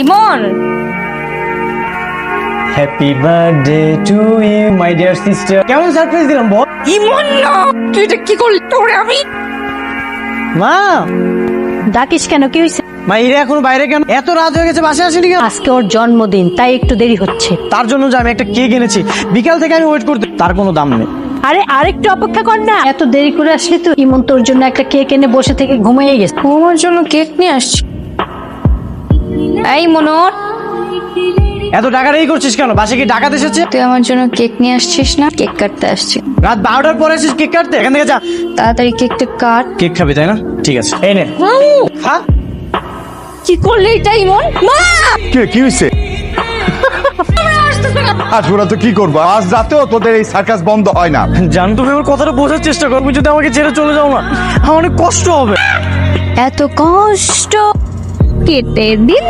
Emon! Happy birthday to you my dear sister কেমন surprise দিলাম বল। ইমন না! তুই এটা কি করলি? তোরে আমি মা! ডাকিস কেন? কি হয়েছে মা ইরে এখনও বাইরে কেন? এত রাত হয়ে গেছে বাসায় আসেনি কেন? আজকে ওর জন্মদিন তাই একটু দেরি হচ্ছে। তার জন্য যে আমি একটা কেক এনেছি বিকাল থেকে আমি ওয়েট করতে তার কোনো দাম নেই। আরে আরেকটু অপেক্ষা কর না। এত দেরি করে আসলি তো ইমন তোর জন্য একটা কেক এনে বসে থেকে ঘুমিয়ে গেছে। আমার জন্য কেক নিয়ে আসছি। এই মনোর এত টাকা রেই করছিস কেন? বাসে কি ডাকাত এসেছে? তুই আমার জন্য কেক নিয়ে আসছিস না? কেক কাটতে আসছি। রাত বারোটার পরে এসেছিস কেক কাটতে? এখান থেকে যা। তাড়াতাড়ি কেকটা কাট। কেক খাবি তাই না? ঠিক আছে এই নে। হ্যাঁ কি করলি এটা ইমন? মা! কে কি হয়েছে আজ ওরা তো কি করব? আজ রাতেও তোদের এই সার্কাস বন্ধ হয় না। জান তুমি আমার কথাটা বোঝার চেষ্টা করো। তুমি যদি আমাকে ছেড়ে চলে যাও না আমার অনেক কষ্ট হবে। এত কষ্ট। কেটে দিল